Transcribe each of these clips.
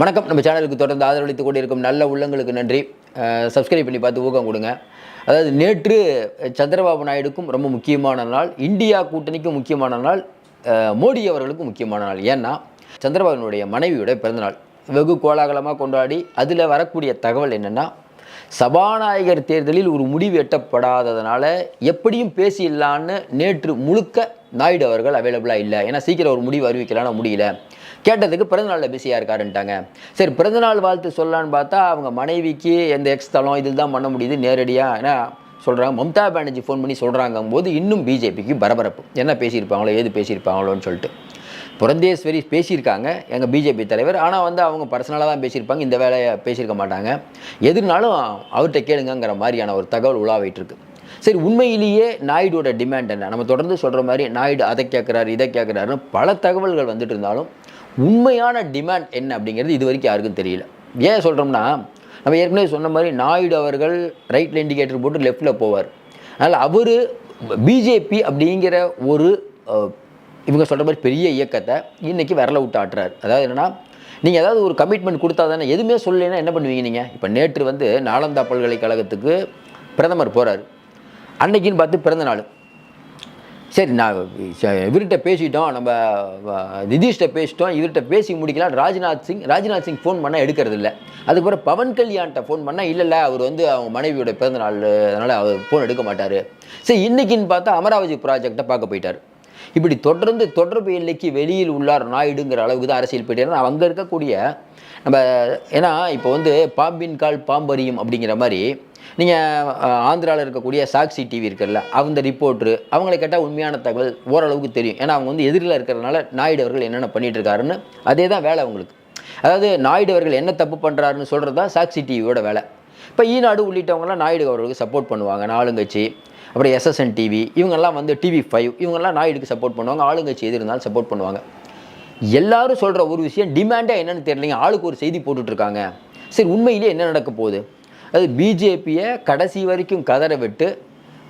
வணக்கம். நம்ம சேனலுக்கு தொடர்ந்து ஆதரவளித்து கொண்டிருக்கும் நல்ல உள்ளங்களுக்கு நன்றி. சப்ஸ்கிரைப் பண்ணி பார்த்து ஊக்கம் கொடுங்க. அதாவது நேற்று சந்திரபாபு நாயுடுக்கும் ரொம்ப முக்கியமான நாள் இந்தியா கூட்டணிக்கும் முக்கியமான நாள் மோடி அவர்களுக்கும் முக்கியமான நாள். ஏன்னா சந்திரபாபுனுடைய மனைவியோட பிறந்தநாள் வெகு கோலாகலமாக கொண்டாடி அதில் வரக்கூடிய தகவல் என்னென்னா சபாநாயகர் தேர்தலில் ஒரு முடிவு எட்டப்படாததுனால எப்படியும் பேசிடலான்னு நேற்று முழுக்க நாயுடு அவர்கள் அவைலபிளாக இல்லை. ஏன்னா சீக்கிரம் ஒரு முடிவு அறிவிக்கலாம்னு முடியல. கேட்டதுக்கு பிறந்தநாளில் பிஸியாக இருக்காருன்ட்டாங்க. சரி பிறந்தநாள் வாழ்த்து சொல்லலான்னு பார்த்தா அவங்க மனைவிக்கு எந்த எக்ஸ் தளம் இதில் தான் பண்ண முடியுது நேரடியாக ஏன்னா சொல்கிறாங்க மம்தா பானர்ஜி ஃபோன் பண்ணி சொல்கிறாங்க போது இன்னும் பிஜேபிக்கு பரபரப்பு. என்ன பேசியிருப்பாங்களோ ஏது பேசியிருப்பாங்களோன்னு சொல்லிட்டு. புரந்தேஸ்வரி பேசியிருக்காங்க எங்கள் பிஜேபி தலைவர். ஆனால் வந்து அவங்க பர்சனலாக தான் பேசியிருப்பாங்க இந்த வேலையை பேசியிருக்க மாட்டாங்க. எதுனாலும் அவர்கிட்ட கேளுங்கங்கிற மாதிரியான ஒரு தகவல் உலாவிட்டு இருக்கு சரி உண்மையிலேயே நாயுடோட டிமாண்ட் என்ன? நம்ம தொடர்ந்து சொல்கிற மாதிரி நாயுடு அதை கேட்குறாரு இதை கேட்குறாருன்னு பல தகவல்கள் வந்துட்டு இருந்தாலும் உண்மையான டிமாண்ட் என்ன அப்படிங்கிறது இது வரைக்கும் யாருக்கும் தெரியல. ஏன் சொல்கிறோம்னா நம்ம ஏற்கனவே சொன்ன மாதிரி நாயுடு அவர்கள் ரைட்டில் இண்டிகேட்டர் போட்டு லெஃப்ட்டில் போவார். அதனால் அவர் பிஜேபி அப்படிங்கிற ஒரு இவங்க சொல்கிற மாதிரி பெரிய இயக்கத்தை இன்றைக்கி விரல விட்டு ஆட்டுறாரு. அதாவது என்னென்னா நீங்கள் ஏதாவது ஒரு கமிட்மெண்ட் கொடுத்தா தானே எதுவுமே சொல்லலைன்னா என்ன பண்ணுவீங்க நீங்கள் இப்போ நேற்று வந்து நாலந்தா பல்கலைக்கழகத்துக்கு பிரதமர் போகிறார் அன்னைக்குன்னு பார்த்து பிறந்த நாள். சரி நான் இவர்கிட்ட பேசிட்டோம் நம்ம வ- நிதிஷ்கிட்ட பேசிட்டோம் இவர்கிட்ட பேசி முடிக்கலாம். ராஜ்நாத் சிங் ராஜ்நாத் சிங் ஃபோன் பண்ணால் எடுக்கிறது இல்லை அதுக்கப்புறம் பவன் கல்யாண்கிட்ட ஃபோன் பண்ணால் இல்லைல்ல அவர் வந்து அவங்க மனைவியோட பிறந்த நாள் அதனால் அவர் ஃபோன் எடுக்க மாட்டார். சரி இன்றைக்கின்னு பார்த்தா அமராவதி ப்ராஜெக்டை பார்க்க போயிட்டார். இப்படி தொடர்ந்து தொடர்பு எல்லைக்கு வெளியில் உள்ளார் நாயுடுங்கிற அளவுக்கு தான் அரசியல் போயிட்டார் அங்கே இருக்கக்கூடிய நம்ம ஏன்னா இப்போ வந்து பாம்பின் கால் பாம்பரியும் அப்படிங்கிற மாதிரி நீங்கள் ஆந்திராவில் இருக்கக்கூடிய சாக்சி டிவி இருக்குல்ல அந்த ரிப்போர்ட்ரு அவங்களை கேட்டால் உண்மையான தகவல் ஓரளவுக்கு தெரியும். ஏன்னா அவங்க வந்து எதிரில் இருக்கிறதுனால நாயுடு அவர்கள் என்னென்ன பண்ணிகிட்ருக்காருன்னு அதே தான் வேலை அவங்களுக்கு. அதாவது நாயுடு அவர்கள் என்ன தப்பு பண்ணுறாருன்னு சொல்கிறது தான் சாக்சி டிவியோட வேலை. இப்போ ஈநாடு உள்ளிட்டவங்கலாம் நாயுடு அவர்களுக்கு சப்போர்ட் பண்ணுவாங்க. ஆளுங்கட்சி அப்புறம் எஸ்எஸ்என் டிவி இவங்கெல்லாம் வந்து டிவி ஃபைவ் இவங்கெல்லாம் நாயுடுக்கு சப்போர்ட் பண்ணுவாங்க. ஆளுங்கட்சி எது இருந்தாலும் சப்போர்ட் பண்ணுவாங்க. எல்லாரும் சொல்கிற ஒரு விஷயம் டிமாண்டே என்னென்னு தெரியலைங்க. ஆளுக்கு ஒரு செய்தி போட்டுட்டு இருக்காங்க சரி உண்மையிலேயே என்ன நடக்க போகுது? அது பிஜேபியை கடைசி வரைக்கும் கதற விட்டு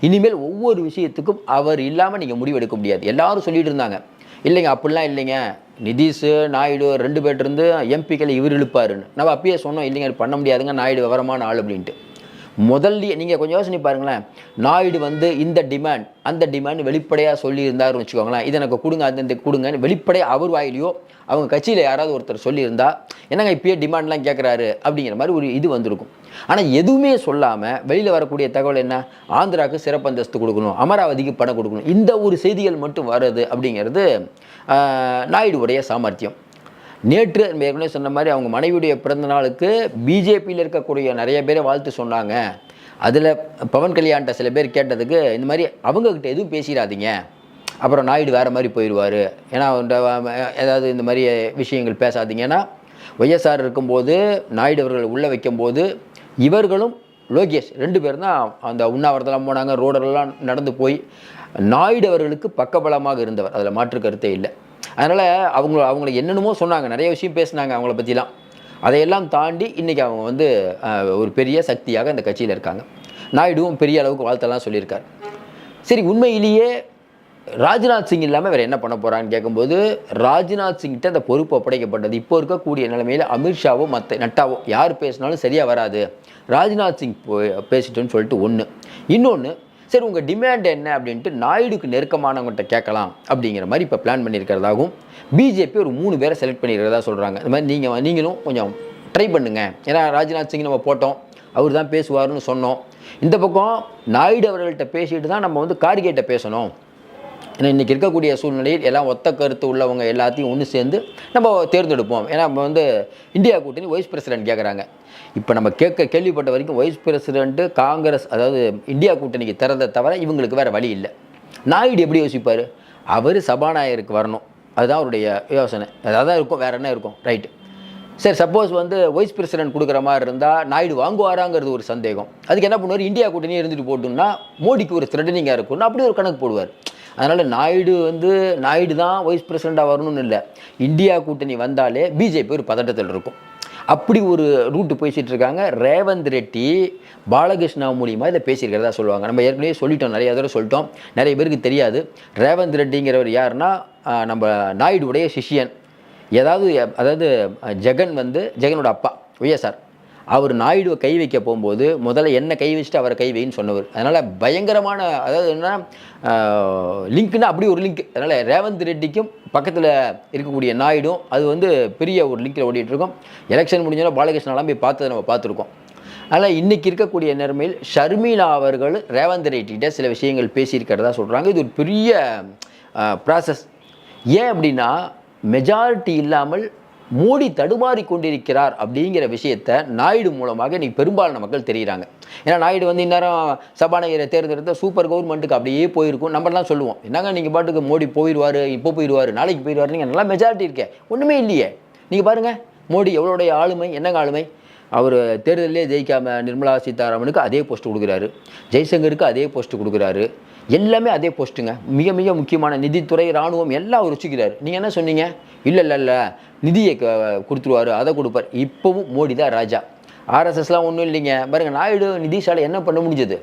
இனிமேல் ஒவ்வொரு விஷயத்துக்கும் அவர் இல்லாமல் நீங்கள் முடிவெடுக்க முடியாது. எல்லாரும் சொல்லிட்டு இருந்தாங்க. இல்லைங்க அப்படிலாம் இல்லைங்க. நிதிஷ் நாயுடு ரெண்டு பேர்ட்டிருந்து எம்பிக்களை இவர் இழுப்பாருன்னு. நம்ம அப்பயே சொன்னோம் இல்லைங்க பண்ண முடியாதுங்க நாயுடு விவரமான ஆள் அப்படின்ட்டு. முதல்ல நீங்கள் கொஞ்சம் யோசனை பாருங்களேன். நாயுடு வந்து இந்த டிமாண்ட் அந்த டிமாண்ட் வெளிப்படையாக சொல்லியிருந்தாருன்னு வச்சுக்கோங்களேன். இதை எனக்கு கொடுங்க அந்த இந்த கொடுங்கன்னு வெளிப்படையாக அவர் வாயிலையோ அவங்க கட்சியில் யாராவது ஒருத்தர் சொல்லியிருந்தா என்னங்க இப்பயே டிமாண்ட்லாம் கேட்குறாரு அப்படிங்கிற மாதிரி ஒரு இது வந்திருக்கும். ஆனால் எதுவுமே சொல்லாமல் வெளியில் வரக்கூடிய தகவல் என்ன? ஆந்திராவுக்கு சிறப்பு அந்தஸ்து கொடுக்கணும் அமராவதிக்கு பணம் கொடுக்கணும். இந்த ஒரு செய்திகள் மட்டும் வருது அப்படிங்கிறது நாயுடு உடைய சாமர்த்தியம். நேற்று ஏற்கனவே சொன்ன மாதிரி அவங்க மனைவியுடைய பிறந்த நாளுக்கு பிஜேபியில் இருக்கக்கூடிய நிறைய பேரை வாழ்த்து சொன்னாங்க. அதில் பவன் கல்யாண்கிட்ட சில பேர் கேட்டதுக்கு இந்த மாதிரி அவங்கக்கிட்ட எதுவும் பேசிடாதீங்க. அப்புறம் நாயுடு வேறு மாதிரி போயிடுவார். ஏன்னா ஏதாவது இந்த மாதிரி விஷயங்கள் பேசாதீங்கன்னா ஒய்எஸ்ஆர் இருக்கும்போது நாயுடு அவர்கள் உள்ளே வைக்கும்போது இவர்களும் லோகேஷ் ரெண்டு பேரும் தான் அந்த உண்ணாவிரதெல்லாம் போனாங்க ரோடெல்லாம் நடந்து போய் நாயுடு அவர்களுக்கு பக்கபலமாக இருந்தவர். அதில் மாற்று கருத்தே இல்லை. அதனால் அவங்க அவங்கள என்னென்னமோ சொன்னாங்க. நிறைய விஷயம் பேசினாங்க அவங்கள பற்றிலாம் அதையெல்லாம் தாண்டி இன்றைக்கி அவங்க வந்து ஒரு பெரிய சக்தியாக அந்த கட்சியில் இருக்காங்க. நாயுடுவும் பெரிய அளவுக்கு வாழ்த்தெல்லாம் சொல்லியிருக்காரு. சரி உண்மையிலேயே ராஜ்நாத் சிங் இல்லாமல் வேறு என்ன பண்ண போகிறான்னு கேட்கும்போது ராஜ்நாத் சிங்கிட்ட அந்த பொறுப்பு ஒப்படைக்கப்பட்டது இப்போ இருக்கக்கூடிய நிலைமையில் அமித்ஷாவோ மற்ற நட்டாவோ யார் பேசினாலும் சரியாக வராது. ராஜ்நாத் சிங் போய் பேசிட்டோன்னு சொல்லிட்டு ஒன்று இன்னொன்று சரி உங்கள் டிமாண்ட் என்ன அப்படின்ட்டு நாயுடுக்கு நெருக்கமானவங்கள்ட்ட கேட்கலாம் அப்படிங்கிற மாதிரி இப்போ பிளான் பண்ணியிருக்கிறதாகவும் பிஜேபி ஒரு மூணு பேரை செலக்ட் பண்ணியிருக்கிறதா சொல்கிறாங்க இந்த மாதிரி நீங்கள் நீங்களும் கொஞ்சம் ட்ரை பண்ணுங்க. ஏன்னா ராஜ்நாத் சிங் நம்ம போட்டோம். அவர் தான் பேசுவார்னு சொன்னோம். இந்த பக்கம் நாயுடு அவர்கள்ட்ட பேசிட்டு தான் நம்ம வந்து கார்கேட்டை பேசணும். ஏன்னா இன்றைக்கி இருக்கக்கூடிய சூழ்நிலையில் எல்லாம் ஒத்த கருத்து உள்ளவங்க எல்லாத்தையும் ஒன்று சேர்ந்து நம்ம தேர்ந்தெடுப்போம். ஏன்னா நம்ம வந்து இந்தியா கூட்டணி வைஸ் பிரசிடென்ட் கேட்குறாங்க இப்போ நம்ம கேட்க கேள்விப்பட்ட வரைக்கும் வைஸ் பிரசிடென்ட்டு காங்கிரஸ் அதாவது இந்தியா கூட்டணிக்கு திறந்த தவிர இவங்களுக்கு வேறு வழி இல்லை. நாயுடு எப்படி யோசிப்பார்? அவர் சபாநாயகருக்கு வரணும். அதுதான் அவருடைய யோசனை. அதாவது தான் இருக்கும் வேறு என்ன இருக்கும்? ரைட்டு சரி சப்போஸ் வந்து வைஸ் பிரசிடென்ட் கொடுக்குற மாதிரி இருந்தால் நாயுடு வாங்குவாராங்கிறது ஒரு சந்தேகம். அதுக்கு என்ன பண்ணுவார்? இந்தியா கூட்டணி இருந்துட்டு போட்டோம்னா மோடிக்கு ஒரு த்ரெட்டனிங்காக இருக்கும்னு அப்படி ஒரு கணக்கு போடுவார். அதனால் நாயுடு வந்து நாயுடு தான் வைஸ் பிரசிடெண்ட்டாக வரணும்னு இல்லை. இந்தியா கூட்டணி வந்தாலே பிஜேபி ஒரு பதட்டத்தில் இருக்கும். அப்படி ஒரு ரூட்டு பேசிகிட்டு இருக்காங்க. ரேவந்த் ரெட்டி பாலகிருஷ்ணா மூலியமாக இதை பேசியிருக்கிறதா சொல்லுவாங்க. நம்ம ஏற்கனவே சொல்லிட்டோம் நிறைய தடவை சொல்லிட்டோம். நிறைய பேருக்கு தெரியாது. ரேவந்த் ரெட்டிங்கிறவர் யாருன்னா நம்ம நாயுடுடைய சிஷ்யன். ஏதாவது அதாவது ஜெகன் வந்து ஜெகனோட அப்பா ஒய்எஸ்ஆர். அவர் நாயுடுவை கை வைக்க போகும்போது முதல்ல என்ன கை வச்சுட்டு அவரை கை வைன்னு சொன்னவர். அதனால் பயங்கரமான அதாவது என்ன லிங்க்னா அப்படி ஒரு லிங்க். அதனால் ரேவந்த் ரெட்டிக்கும் பக்கத்தில் இருக்கக்கூடிய நாயுடும் அது வந்து பெரிய ஒரு லிங்கில் ஓடிட்டுருக்கோம். எலெக்ஷன் முடிஞ்சோன்னா பாலகிருஷ்ணாலாம் போய் பார்த்ததை நம்ம பார்த்துருக்கோம். அதனால் இன்றைக்கி இருக்கக்கூடிய நிலைமையில் ஷர்மிளா அவர்கள் ரேவந்த் ரெட்டிகிட்ட சில விஷயங்கள் பேசியிருக்கிறதா சொல்கிறாங்க இது ஒரு பெரிய ப்ராசஸ் ஏன் அப்படின்னா மெஜாரிட்டி இல்லாமல் மோடி தடுமாறி கொண்டிருக்கிறார் அப்படிங்கிற விஷயத்த நாயுடு மூலமாக இன்னைக்கு பெரும்பாலான மக்கள் தெரிகிறாங்க ஏன்னா நாயுடு வந்து இந்நேரம் சபாநாயகரை தேர்ந்தெடுத்த சூப்பர் கவர்மெண்ட்டுக்கு அப்படியே போயிருக்கும். நம்மலாம் சொல்லுவோம் என்னங்க நீங்கள் பாட்டுக்கு மோடி போயிடுவார் இப்போ போயிடுவார் நாளைக்கு போயிடுவார் நீங்கள் நல்லா மெஜாரிட்டி இருக்கே. ஒன்றுமே இல்லையே. நீங்கள் பாருங்கள் மோடி எவ்வளோடைய ஆளுமை என்னங்க ஆளுமை? அவர் தேர்தலே ஜெயிக்காம நிர்மலா சீதாராமனுக்கு அதே போஸ்ட் கொடுக்குறாரு. ஜெய்சங்கருக்கு அதே போஸ்ட் கொடுக்குறாரு. எல்லாமே அதே போஸ்ட்டுங்க மிக மிக முக்கியமான நிதித்துறை இராணுவம் எல்லாம் அவர் வச்சுக்கிறாரு நீங்கள் என்ன சொன்னீங்க? இல்லை இல்லை இல்லை. நிதியை க- கொடுத்துருவாரு அதை கொடுப்பார். இப்போவும் மோடி தான் ராஜா. ஆர்எஸ்எஸ்லாம் ஒன்றும் இல்லைங்க. பாருங்க நாயுடு நிதிஷால என்ன பண்ண முடிஞ்சது?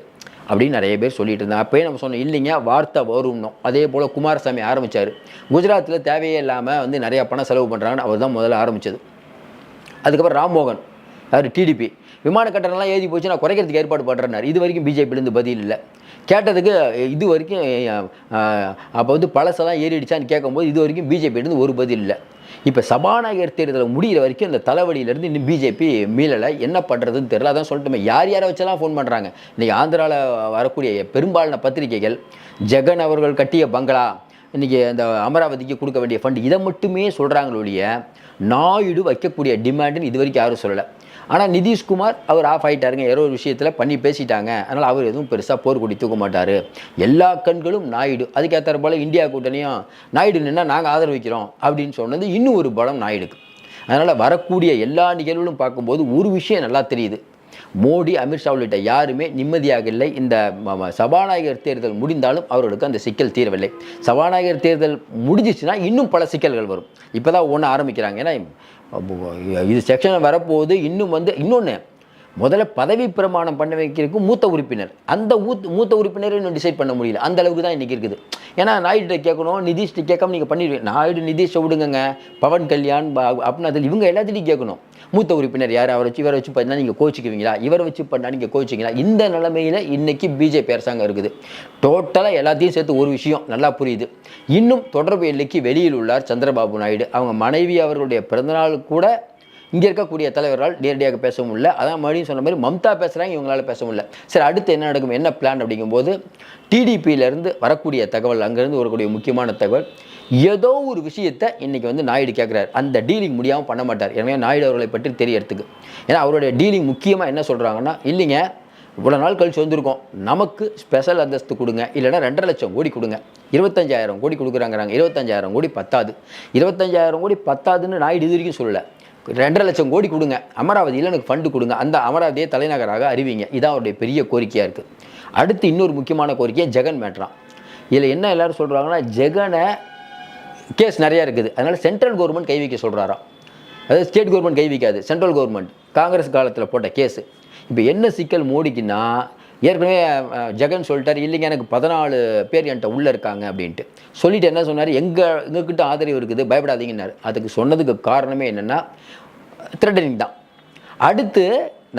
அப்படின்னு நிறைய பேர் சொல்லிட்டு இருந்தாங்க. அப்போயே நம்ம சொன்னோம் இல்லைங்க வார்த்தை வரும்னோம். அதே போல் குமாரசாமி ஆரம்பித்தார் குஜராத்தில் தேவையே இல்லாமல் வந்து நிறையா பணம் செலவு பண்ணுறாங்கன்னு அவர் தான் முதல்ல ஆரம்பித்தது அதுக்கப்புறம் ராம்மோகன் அவர் டிடிபி விமான கட்டணம்லாம் ஏறி போச்சு நான் குறைக்கிறதுக்கு ஏற்பாடு பண்ணுறேன்னாரு இது வரைக்கும் பிஜேபியிலேருந்து பதில் இல்லை. கேட்டதுக்கு இது வரைக்கும் அப்போ வந்து பழசெல்லாம் ஏறிடுச்சான்னு கேட்கும்போது இது வரைக்கும் பிஜேபியிலேருந்து ஒரு பதில் இல்லை. இப்போ சபாநாயகர் தேர்தல் முடிகிற வரைக்கும் இந்த தலைவலியிலேருந்து இன்னும் பிஜேபி மீளலை. என்ன பண்ணுறதுன்னு தெரில அதான் சொல்லிட்டுமே. யார் யாரை வச்செல்லாம் ஃபோன் பண்ணுறாங்க இன்றைக்கி ஆந்திராவில் வரக்கூடிய பெரும்பாலான பத்திரிகைகள் ஜெகன் அவர்கள் கட்டிய பங்களா இன்றைக்கி அந்த அமராவதிக்கு கொடுக்க வேண்டிய ஃபண்ட் இதை மட்டுமே சொல்கிறாங்களொழிய நாயுடு வைக்கக்கூடிய டிமாண்டுன்னு இது வரைக்கும் யாரும் சொல்லலை. ஆனால் நிதிஷ்குமார் அவர் ஆஃப் ஆகிட்டாருங்க ஏதோ ஒரு விஷயத்தில் பண்ணி பேசிட்டாங்க. அதனால் அவர் எதுவும் பெருசாக போர் கொடி தூக்க மாட்டார். எல்லா கண்களும் நாயுடு. அதுக்கேற்ற போல் இந்தியா கூட்டணியும் நாயுடு நின்னா நாங்கள் ஆதரவிக்கிறோம் அப்படின்னு சொன்னது இன்னும் ஒரு பலம் நாயுடுக்கு. அதனால் வரக்கூடிய எல்லா நிகழ்வுகளும் பார்க்கும்போது ஒரு விஷயம் நல்லா தெரியுது. மோடி அமித்ஷா உள்ளிட்ட யாருமே நிம்மதியாக இல்லை. இந்த சபாநாயகர் தேர்தல் முடிந்தாலும் அவர்களுக்கு அந்த சிக்கல் தீரவில்லை. சபாநாயகர் தேர்தல் முடிஞ்சிச்சுன்னா இன்னும் பல சிக்கல்கள் வரும். இப்போ தான் ஒன்று ஆரம்பிக்கிறாங்க. ஏன்னா இது செக்ஷன் வரப்போகுது இன்னும் வந்து இன்னொன்று முதல்ல பதவி பிரமாணம் பண்ண வைக்கிறதுக்கு மூத்த உறுப்பினர். அந்த ஊத் மூத்த உறுப்பினரை இன்னும் டிசைட் பண்ண முடியல. அந்த அளவுக்கு தான் இன்றைக்கி இருக்குது. ஏன்னா நாயுடு கேட்கணும் நிதிஷ்ட கேட்காம நீங்கள் பண்ணிடுவீங்க. நாயுடு நிதிஷை விடுங்கங்க. பவன் கல்யாண் அப்படின்னு அதில் இவங்க எல்லாத்தையும் கேட்கணும். மூத்த உறுப்பினர் யார்? அவரை வச்சு இவரை வச்சு பண்ணால் நீங்கள் கோச்சிக்குவீங்களா? இவரை வச்சு பண்ணால் நீங்கள் கோச்சிங்களா இந்த நிலைமையில் இன்றைக்கி பிஜேபி அரசாங்கம் இருக்குது. டோட்டலாக எல்லாத்தையும் சேர்த்து ஒரு விஷயம் நல்லா புரியுது. இன்னும் தொடர்பு எல்லைக்கு வெளியில் உள்ளார் சந்திரபாபு நாயுடு. அவங்க மனைவி அவர்களுடைய பிறந்தநாள் கூட இங்கே இருக்கக்கூடிய தலைவர்களால் நேரடியாக பேச முடியல. அதான் மறுபடியும் சொன்ன மாதிரி மம்தா பேசுகிறாங்க இவங்களால பேச முடியல. சரி அடுத்து என்ன நடக்கும் என்ன பிளான் அப்படிங்கும்போது டிடிபியிலேருந்து வரக்கூடிய தகவல் அங்கேருந்து வரக்கூடிய முக்கியமான தகவல் ஏதோ ஒரு விஷயத்தை இன்றைக்கி வந்து நாயுடு கேட்குறாரு அந்த டீலிங் முடியாமல் பண்ண மாட்டார். எனவே நாயுடு அவர்களை பற்றி தெரியறதுக்கு. ஏன்னா அவருடைய டீலிங் முக்கியமாக என்ன சொல்கிறாங்கன்னா இல்லைங்க இவ்வளோ நாள் கழிச்சு வந்திருக்கோம். நமக்கு ஸ்பெஷல் அந்தஸ்து கொடுங்க. இல்லைன்னா ரெண்டரை லட்சம் கோடி கொடுங்க. இருபத்தஞ்சாயிரம் கோடி கொடுக்குறாங்கிறாங்க. இருபத்தஞ்சாயிரம் கோடி பத்தாது. இருபத்தஞ்சாயிரம் கோடி பத்தாதுன்னு நாயுடு இது வரைக்கும் சொல்லலை. ரெண்டரை லட்சம் கோடி கொடுங்க. அமராவதியில் எனக்கு ஃபண்டு கொடுங்க. அந்த அமராவதியை தலைநகராக அறிவிங்க. இதான் அவருடைய பெரிய கோரிக்கையாக இருக்குது அடுத்து இன்னொரு முக்கியமான கோரிக்கையை ஜெகன் மேட்ரான் இதில் என்ன எல்லாரும் சொல்கிறாங்கன்னா ஜெகனை கேஸ் நிறையா இருக்குது. அதனால் சென்ட்ரல் கவர்மெண்ட் கை வைக்க சொல்கிறாராம் அதாவது ஸ்டேட் கவர்மெண்ட் கை வைக்காது. சென்ட்ரல் கவர்மெண்ட் காங்கிரஸ் காலத்தில் போட்ட கேஸு. இப்போ என்ன சிக்கல் மோடிக்குன்னா ஏற்கனவே ஜெகன் சொல்லிட்டார் இல்லைங்க எனக்கு பதினாலு பேர் என்கிட்ட உள்ளே இருக்காங்க அப்படின்ட்டு. சொல்லிட்டு என்ன சொன்னார்? எங்கள் எங்ககிட்ட ஆதரவு இருக்குது பயப்படாதீங்கன்னாரு. அதுக்கு சொன்னதுக்கு காரணமே என்னென்னா த்ரெட்டனிங் தான். அடுத்து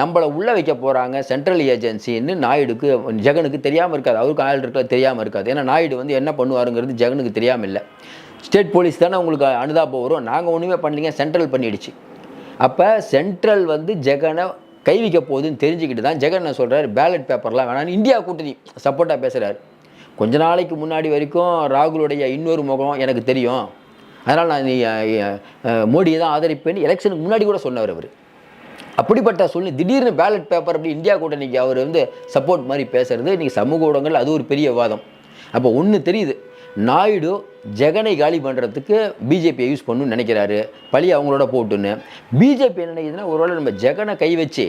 நம்மளை உள்ளே வைக்க போகிறாங்க சென்ட்ரல் ஏஜென்சின்னு நாயுடுக்கு ஜெகனுக்கு தெரியாமல் இருக்காது. அவருக்கு ஆள் இருக்க தெரியாமல் இருக்காது. ஏன்னா நாயுடு வந்து என்ன பண்ணுவாருங்கிறது ஜெகனுக்கு தெரியாமல் இல்லை. ஸ்டேட் போலீஸ் தானே உங்களுக்கு அனுதாபம் வரும். நாங்கள் ஒன்றுமே பண்ணலீங்க சென்ட்ரல் பண்ணிடுச்சு. அப்போ சென்ட்ரல் வந்து ஜெகனை கை வைக்க போகுதுன்னு தெரிஞ்சுக்கிட்டு தான் ஜெகன் என்ன சொல்கிறார் பேலட் பேப்பர்லாம் வேணான்னு இந்தியா கூட்டணி சப்போர்ட்டாக பேசுகிறார் கொஞ்ச நாளைக்கு முன்னாடி வரைக்கும் ராகுலுடைய இன்னொரு முகம் எனக்கு தெரியும். அதனால் நான் நீ மோடியை தான் ஆதரிப்பேன்னு எலெக்ஷனுக்கு முன்னாடி கூட சொன்னவர் அவர். அப்படிப்பட்ட சூழ்நிலை திடீர்னு பேலட் பேப்பர் அப்படி இந்தியா கூட்டணிக்கு அவர் வந்து சப்போர்ட் மாதிரி பேசுறது இன்றைக்கி சமூக ஊடகங்கள் அது ஒரு பெரிய வாதம். அப்போ ஒன்று தெரியுது நாயுடு ஜெகனை காலி பண்ணுறதுக்கு பிஜேபியை யூஸ் பண்ணணும்னு நினைக்கிறாரு. பழி அவங்களோட போட்டுன்னு. பிஜேபி என்ன நினைக்குதுன்னா ஒருவேளை நம்ம ஜெகனை கை வச்சு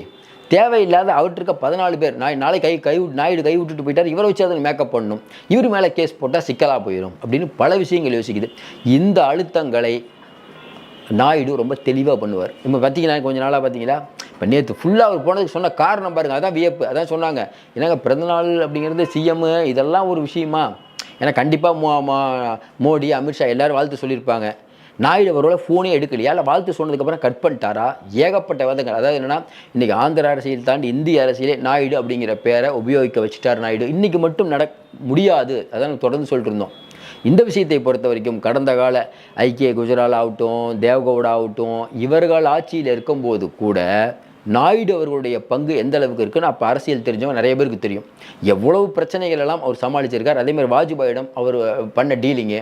தேவையில்லாத அவர்கிட்ட இருக்க பதினாலு பேர் நாய் நாளை கை கை நாயுடு கை விட்டுட்டு போயிட்டார் இவரை வச்சு அதை மேக்கப் பண்ணணும் இவர் மேலே கேஸ் போட்டால் சிக்கலாக போயிடும் அப்படின்னு பல விஷயங்கள் யோசிக்குது. இந்த அழுத்தங்களை நாயுடு ரொம்ப தெளிவாக பண்ணுவார். இப்போ பார்த்தீங்களா கொஞ்ச நாளாக பார்த்தீங்களா இப்போ நேற்று ஃபுல்லாக அவர் போனதுக்கு சொன்ன காரணம் பாருங்கள் அதான் வியப்பு. அதான் சொன்னாங்க என்னங்க பிறந்தநாள் அப்படிங்கிறது சிஎம் இதெல்லாம் ஒரு விஷயமா? ஏன்னா கண்டிப்பாக மோ மோடி அமித்ஷா எல்லோரும் வாழ்த்து சொல்லியிருப்பாங்க. நாயுடு அவரோட ஃபோனே எடுக்கலையா? இல்லை வாழ்த்து சொன்னதுக்கப்புறம் கட் பண்ணிட்டாரா? ஏகப்பட்ட வாதங்கள். அதாவது என்னென்னா இன்றைக்கி ஆந்திர அரசியல் தாண்டி இந்திய அரசியலே நாயுடு அப்படிங்கிற பேரை உபயோகிக்க வச்சுட்டார் நாயுடு. இன்றைக்கி மட்டும் நட முடியாது. அதான் தொடர்ந்து சொல்லிட்டு இருந்தோம். இந்த விஷயத்தை பொறுத்த வரைக்கும் கடந்த கால ஐக்கிய குஜரால் ஆகட்டும் தேவகவுடா ஆகட்டும் இவர்கள் ஆட்சியில் இருக்கும்போது கூட நாயுடு அவர்களுடைய பங்கு எந்த அளவுக்கு இருக்குன்னு அப்போ அரசியல் தெரிஞ்சவங்க நிறைய பேருக்கு தெரியும். எவ்வளவு பிரச்சனைகள் எல்லாம் அவர் சமாளிச்சிருக்கார். அதேமாதிரி வாஜ்பாயிடம் அவர் பண்ண டீலிங்கு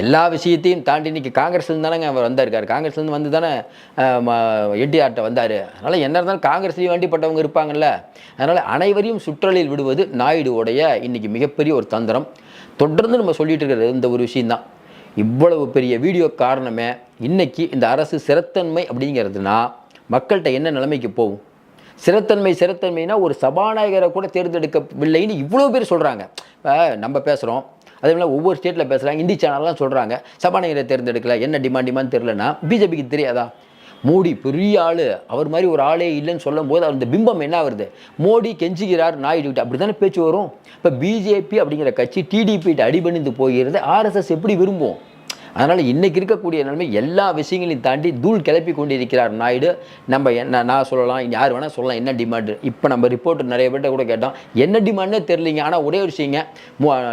எல்லா விஷயத்தையும் தாண்டி இன்றைக்கி காங்கிரஸ்லேருந்து தானேங்க அவர் வந்திருக்கார். காங்கிரஸ்லேருந்து வந்து தானே என்டிஆர்ட்ட வந்தார். அதனால் என்ன இருந்தாலும் காங்கிரஸ்லேயும் வேண்டிப்பட்டவங்க இருப்பாங்கல்ல. அதனால் அனைவரையும் சுற்றலில் விடுவது நாயுடுவோடைய இன்னைக்கு மிகப்பெரிய ஒரு தந்திரம். தொடர்ந்து நம்ம சொல்லிகிட்டு இருக்கிறது இந்த ஒரு விஷயந்தான் இவ்வளவு பெரிய வீடியோ காரணமே இன்றைக்கி இந்த அரசு சிறத்தன்மை அப்படிங்கிறதுனா மக்கள்கிட்ட என்ன நிலைமைக்கு போகும்? சிறத்தன்மை சிறத்தன்மைனா ஒரு சபாநாயகரை கூட தேர்ந்தெடுக்கவில்லைன்னு இவ்வளோ பேர் சொல்கிறாங்க இப்போ நம்ம பேசுகிறோம் அதே மாதிரி ஒவ்வொரு ஸ்டேட்டில் பேசுகிறாங்க இந்தி சேனல்லாம் சொல்கிறாங்க சபாநாயகரை தேர்ந்தெடுக்கல. என்ன டிமாண்ட் டிமாண்ட் தெரிலனா பிஜேபிக்கு தெரியாதா? மோடி பெரிய ஆள். அவர் மாதிரி ஒரு ஆளே இல்லைன்னு சொல்லும் போது அந்த பிம்பம் என்ன வருது மோடி கெஞ்சுகிறார் நாயுடுகிட்ட அப்படி தானே பேச்சு வரும்? இப்போ பிஜேபி அப்படிங்கிற கட்சி டிடிபிகிட்ட அடிபணிந்து போகிறது. ஆர்எஸ்எஸ் எப்படி விரும்பும்? அதனால் இன்றைக்கி இருக்கக்கூடிய நிலைமை எல்லா விஷயங்களையும் தாண்டி தூள் கிளப்பி கொண்டிருக்கிறார் நாயுடு. நம்ம என்ன நான் சொல்லலாம் யார் வேணால் சொல்லலாம் என்ன டிமாண்டு இப்போ நம்ம ரிப்போர்ட் நிறைய பேர்ட்ட கூட கேட்டோம் என்ன டிமாண்டே தெரிலிங்க ஆனால் ஒரே ஒரு விஷயங்க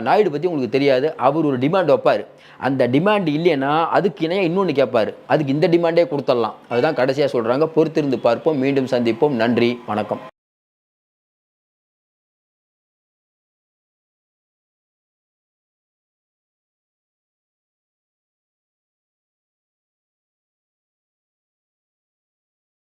நாயுடு பற்றி உங்களுக்கு தெரியாது. அவர் ஒரு டிமாண்ட் வைப்பார். அந்த டிமாண்ட் இல்லைன்னா அதுக்கு இணையாக இன்னொன்று கேட்பார். அதுக்கு இந்த டிமாண்டே கொடுத்துடலாம். அதுதான் கடைசியாக சொல்கிறாங்க பொறுத்திருந்து பார்ப்போம். மீண்டும் சந்திப்போம். நன்றி. வணக்கம்.